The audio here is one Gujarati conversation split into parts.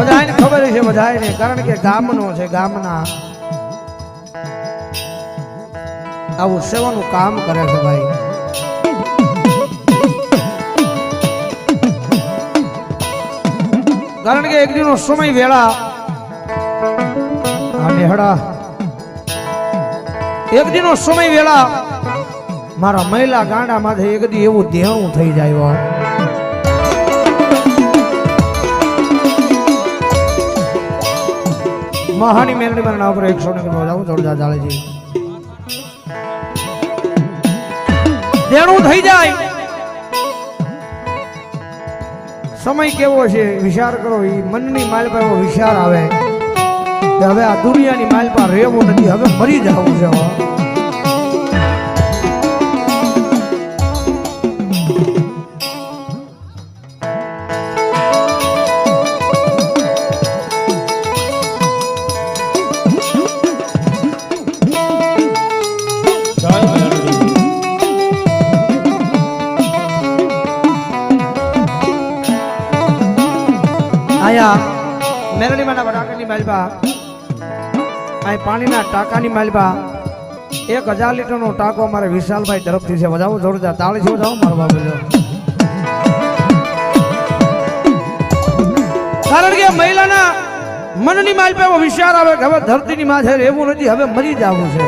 બધાને ખબર છે બધાને કારણ કે ગામનો છે, ગામના. આવું સેવાનું કામ કરે છે ભાઈ. કારણ કે એક દિનો સમય વેળા. નેહડા એક દિનો સમય વેળા મારા મહિલા ગાંડામાંથી એક દી એવું દેહું થઈ જાય મહાની મેલડી પર નામ પર એકસો ને જોરદાર ચાલે છે. દેણું થઈ જાય. સમય કેવો છે? વિચાર કરો એ મનની માલ પર એવો વિચાર આવે કે હવે આ દુનિયાની માલ પર રહેવું નથી, હવે મરી જવું છે હો. આયા મેરડીમાંના ટાંકાની માલબા અહીં પાણીના ટાંકાની માલબા, એક હજાર લીટરનો ટાંકો મારે વિશાલભાઈ તરફથી છે. વધાવો જોરદાર. તાળી છો જાઓ, મારો બાબુ કારણ કે મહિલાના મનની માલ એવો વિચાર આવે કે હવે ધરતીની માં છે રહેવું નથી, હવે મરી જવું છે.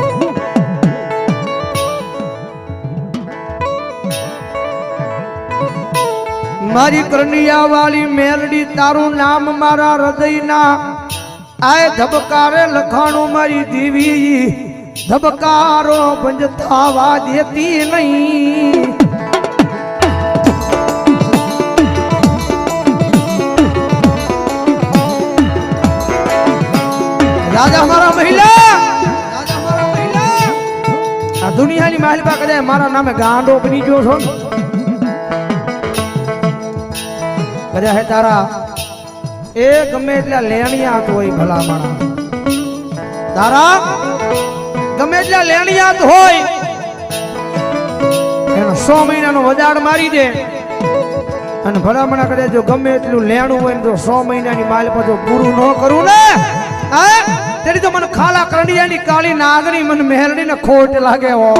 મારી કન્યા વાળી મેલડી તારું નામ મારા હૃદયના આય ધબકારે લખાણું મારી દીવી. ધબકારો ભંજ થવા દેતી નહીં. રાજા મારા મહિલા! આ દુનિયાની માલિકા કદાચ મારા નામે ગાંડો બની ગયો છો કર્યા હે તારા. એ ગમે એટલા લેણિયાત હોય ભલામણા. તારા, ગમે એટલા લેણિયાત હોય, એનો સો મહિનાનો વજાડ મારી દે. અને ભલામણા કરે, જો ગમે એટલું લેણું હોય તો સો મહિનાની માલ પર જો પૂરું ન કરું ને, હા? તેની તો મને ખાલા કરડિયાની કાળી નાગરી મને મહેરડી ને ખોટ લાગે હો.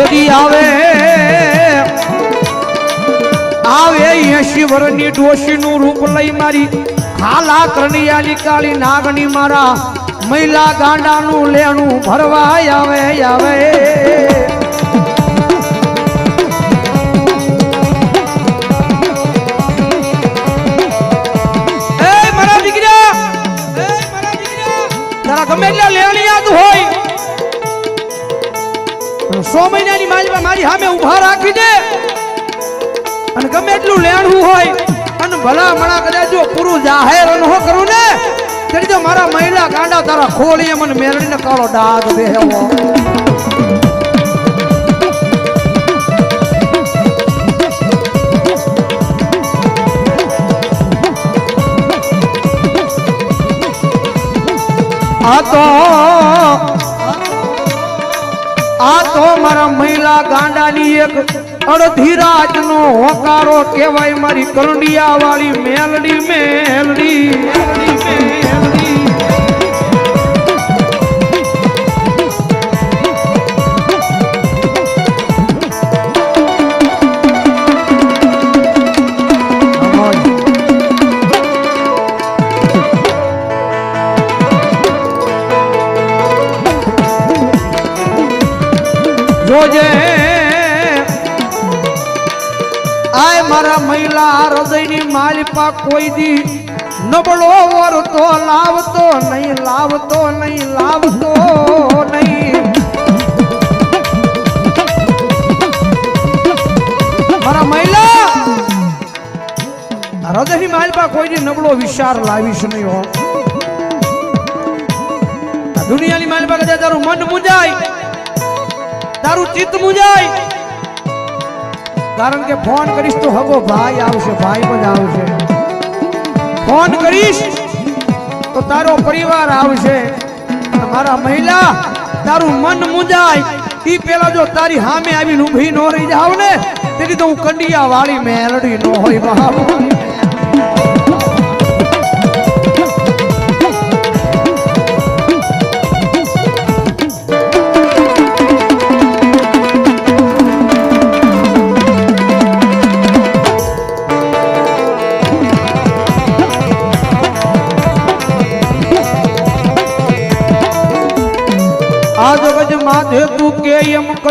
એદી આવે. આવે એસી વર્ષની ડોશીનું રૂપ લઈ મારી ખાલા કરણિયાની કાળી નાગણી મારા મહિલા ગાંડાનું લેણું ભરવા આવે આવે. સો મહિનાની માલમાં મારી સામે ઊભા રાખી દે અને ગમે એટલું લેણું હોય અને ભલા મણા કદાચ જો પૂરું જાહેર ન કરું ને તેની તો મારા મહિલા ગાંડા તારા ખોળીએ મને મેળવીને કાળો ડાઘ બેહવો આ તો આ તો મારા મહિલા ગાંડાની એક અડધી રાતનો હોકારો કહેવાય મારી કરંડિયા વાળી મેલડી મેલડી મેલડી. કોઈ દી નબળો વરતો લાવતો નહીં લાવતો નહીં લાવતો નહીં. મારા મહિલા હૃદયની માલપા કોઈની નબળો વિચાર લાવીશ નહીં હો. દુનિયાની માલપા કદાચ તારું મન મુંજાય તારું ચિત્ત મુંજાય કારણ કે ફોન કરીશ તો હગો ભાઈ આવશે, ભાઈ પણ આવશે. ફોન કરીશ, તો તારો પરિવાર આવશે. મારા મહિલા, તારું મન મુંજાય. ઈ પેલા જો તારી સામે આવીને ઊભી ન રહી જાવ ને, તેથી તો હું કંડિયા વાળી મેલડી નો હોય બાબુ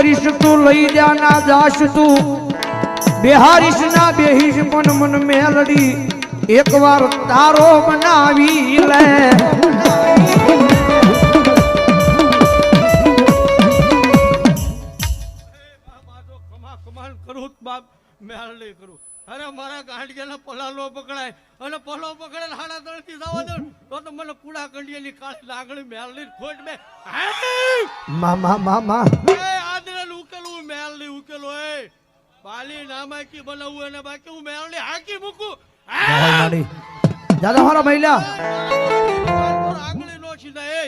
કરીશ તું લઈ જા ના જાશ તું. બેહારીશ ના બેહીશ મન મન મેલડી. એકવાર તારો બનાવી લે. કરું બાપ કરું. અરે મારા ગાંડિયાને પલાલો પકડાય. અને પલો પકડે હાડા તળથી જવા દો તો તો મને કુડા કંડિયાની કાળી લાગણી મેળની ખોટ બે. મામા મામા એ ઉકેલવું મેળની ઉકેલો એ. બાલી નામાકી બનાવવું અને બાકી હું મેળની હાકી મૂકું. દાદા મારા મહિલા. આંગળી નો છીના એ.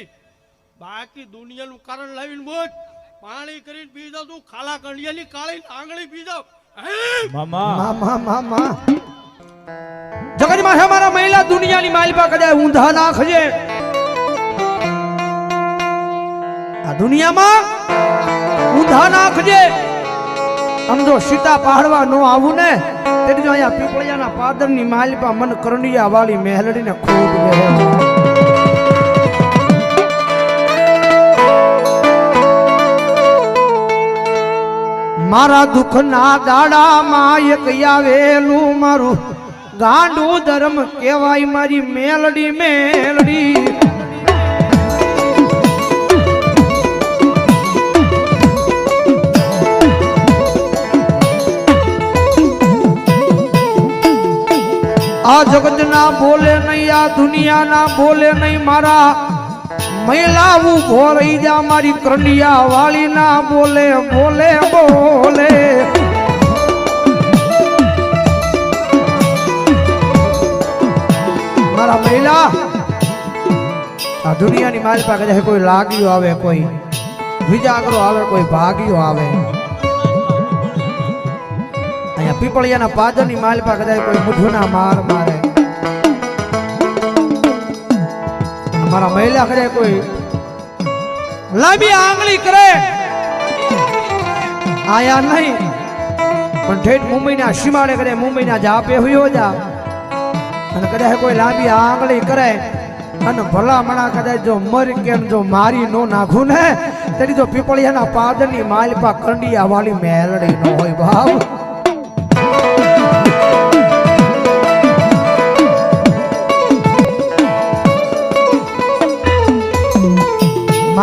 બાકી દુનિયાનું કારણ લાવીને બોજ પાણી કરીને પી જાવ તું ખાલા કંડિયાની કાળી આંગળી પી જાવ મામા. મામા મામા. જગતમાં મારા મહિલા દુનિયાની માલિપા કદાચ ઊંધા નાખજે આ દુનિયામાં ઊંધા નાખજે આમ જો સીતા પહાડવા ન આવું ને તેથી જો અહીંયા પીપળિયાના પાદરની માલિપા મન કરંડિયા વાળી મહેલડીને ખૂબ મારા દુઃખના દાડામાં એક આવેલું મારું ગાંડું ધર્મ કહેવાય મારી મેલડી મેલડી. આ જગતના બોલે નહીં, આ દુનિયાના બોલે નહીં, મારા મહિલા ઊભો રહી જા, મારી કરંડિયા વાળી ના બોલે બોલે બોલે. મારા મહિલા આ દુનિયાની મારી પાસે કદાચ કોઈ લાગ્યો આવે, કોઈ વિજાગરો આવે, કોઈ ભાગ્યો આવે. અહીંયા પીપળિયાના પાદરની માલપા કદાચ કોઈ મુઠુના માર મારે. મારા મહિલા કરે કોઈ. લાંબી આંગળી કરે. આયા નહીં. પણ ઠેઠ મુંબઈના સીમાડે કરે, મુંબઈના જાપે હુયો જા. અને કદાચ કોઈ લાંબી આંગળી કરે. અને ભલામણા કદાચ જો મરી કેમ જો મારી નો નાખું ને, તેની જો પીપળિયાના પાદરની માલપા કંડિયા વાળી મેલડી નો હોય ભાવ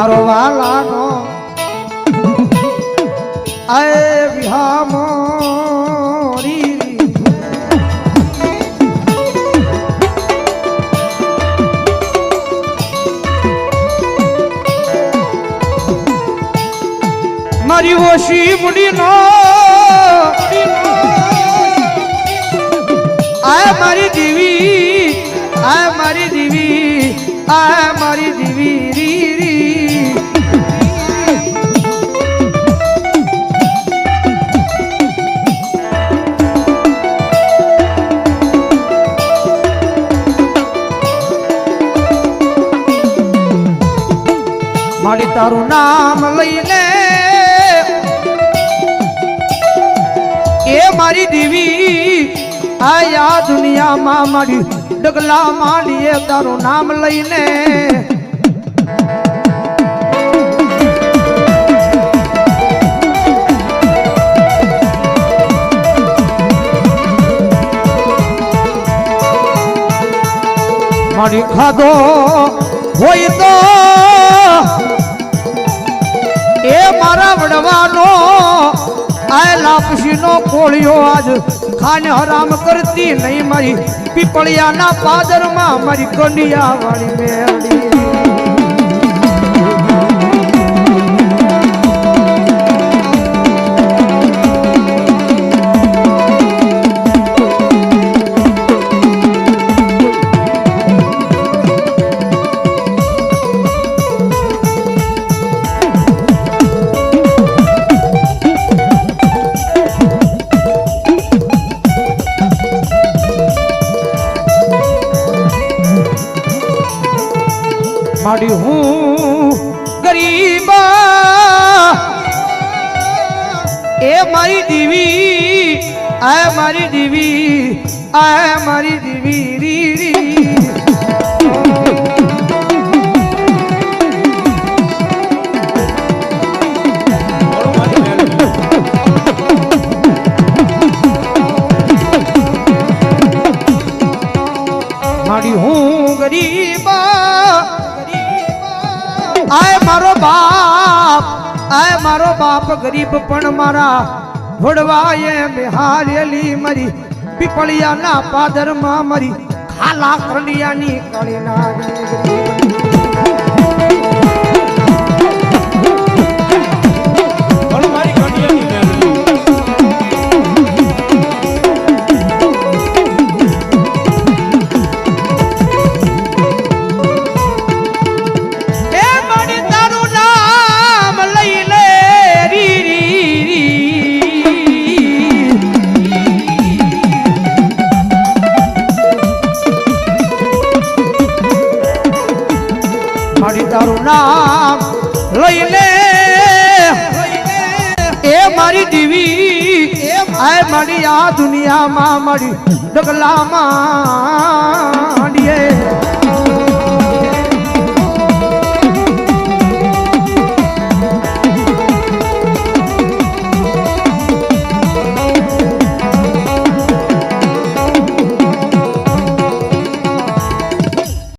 મારો વાલાનો આય વિહામોરી મારી ઓશી મુડીનો આય મારી તારું નામ લઈને એ મારી દેવી આયા દુનિયામાં મારી ડગલા માંડીએ તારું નામ લઈને મારી ખાધો હોય તો એ મારા વડવાનો આ લાપસીનો કોળિયો આજ ખાને હરામ કરતી નહીં મારી. પીપળિયાના પાદરમાં મારી કંડિયા વાળી મેળી. આ મારી દીવી આ મારી દીવી, રી રી. મારી હું ગરીબા, આય મારો બાપ, આય મારો બાપ ગરીબ પણ મારા ભોડવાએ બિહારેલી મરી પીપળિયાના પાદરમાં મરી ખાલા કરલિયાની કળી મારી આ દુનિયામાં મારી ડગલામાં માંડીએ.